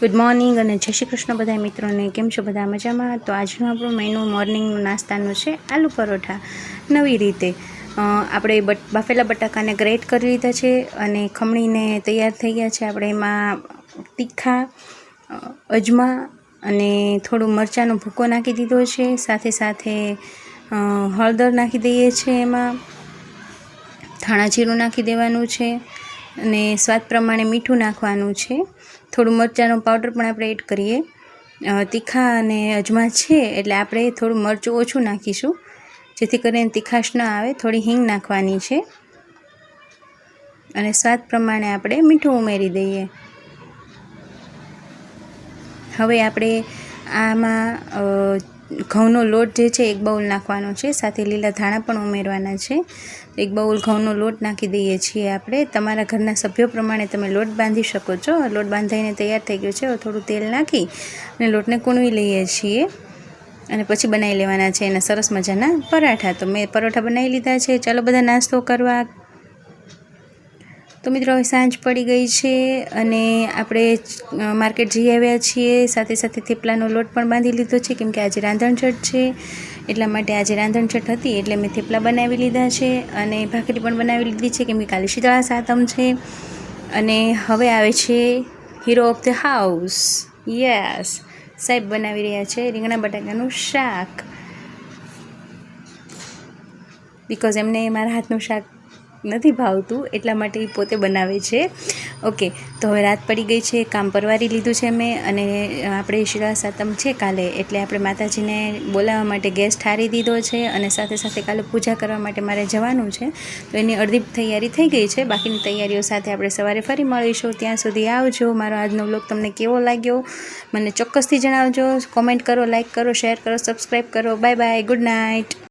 Good morning અને જય શ્રી કૃષ્ણ બધા મિત્રોને. કેમ છો બધા મજામાં? તો આજનું આપણું મેનુ મોર્નિંગનું નાસ્તાનું છે આલુ પરોઠા. નવી રીતે. આપણે બટ, બાફેલા બટાકાને ગ્રેટ કરી લીધા છે અને ખમણીને તૈયાર થઈ ગયા છે. આપણે એમાં તીખા અજમા અને થોડું મરચાંનો ભૂકો નાખી દીધો છે. સાથે સાથે હળદર નાખી દઈએ છીએ એમાં. ધાણા જીરું નાખી દેવાનું છે. અને સ્વાદ પ્રમાણે મીઠું નાખવાનું છે. થોડું મરચાંનો પાવડર પણ આપણે એડ કરીએ. તીખા અને અજમા છે એટલે આપણે થોડું મરચું ઓછું નાખીશું, જેથી કરીને તીખાશ ન આવે, થોડી હિંગ નાખવાની છે. અને સ્વાદ પ્રમાણે આપણે મીઠું ઉમેરી દઈએ. હવે આપણે આમાં ઘઉંનો લોટ જે છે, એક બાઉલ નાખવાનો છે. સાથે લીલા ધાણા પણ ઉમેરવાના છે. એક બાઉલ ઘઉંનો લોટ નાખી દઈએ છીએ આપણે. તમારા ઘરના સભ્યો પ્રમાણે તમે લોટ બાંધી શકો છો. લોટ બાંધાઈને તૈયાર થઈ ગયો છે. થોડું તેલ નાખી અને લોટને કૂણવી લઈએ છીએ. અને પછી બનાવી લેવાના છે એના સરસ મજાના પરાઠા. તો મેં પરોઠા બનાવી લીધા છે. ચાલો, બધા નાસ્તો કરવા તો મિત્રો, હવે સાંજ પડી ગઈ છે અને આપણે માર્કેટ જઈ આવ્યા છીએ. સાથે સાથે થેપલાનો લોટ પણ બાંધી લીધો છે કેમકે આજે રાંધણછટ છે. એટલા માટે આજે રાંધણછટ હતી, એટલે મેં થેપલા બનાવી લીધા છે અને ભાખરી પણ બનાવી લીધી છે, કેમ કે કાલે શીતળા સાતમ છે. અને હવે આવે છે hero of the house yes સાહેબ બનાવી રહ્યા છે રીંગણા બટાકાનું શાક. બિકોઝ એમને મારા હાથનું શાક નથી ભાવતું એટલા માટે એ પોતે બનાવે છે. ઓકે, તો હવે રાત પડી ગઈ છે, કામ પરવારી લીધું છે મેં અને આપણે શિરા સાતમ છે કાલે, એટલે આપણે માતાજીને બોલાવવા માટે ગેસ ઠારી દીધો છે અને સાથે સાથે કાલે પૂજા કરવા માટે મારે જવાનું છે. તો એની અડધી તૈયારી થઈ ગઈ છે, બાકીની તૈયારીઓ સાથે આપણે સવારે ફરી મળીશું. ત્યાં સુધી આવજો, મારો આજનો બ્લોગ તમને કેવો લાગ્યો મને ચોક્કસથી જણાવજો. કોમેન્ટ કરો લાઈક કરો શેર કરો સબસ્ક્રાઈબ કરો. Bye bye good night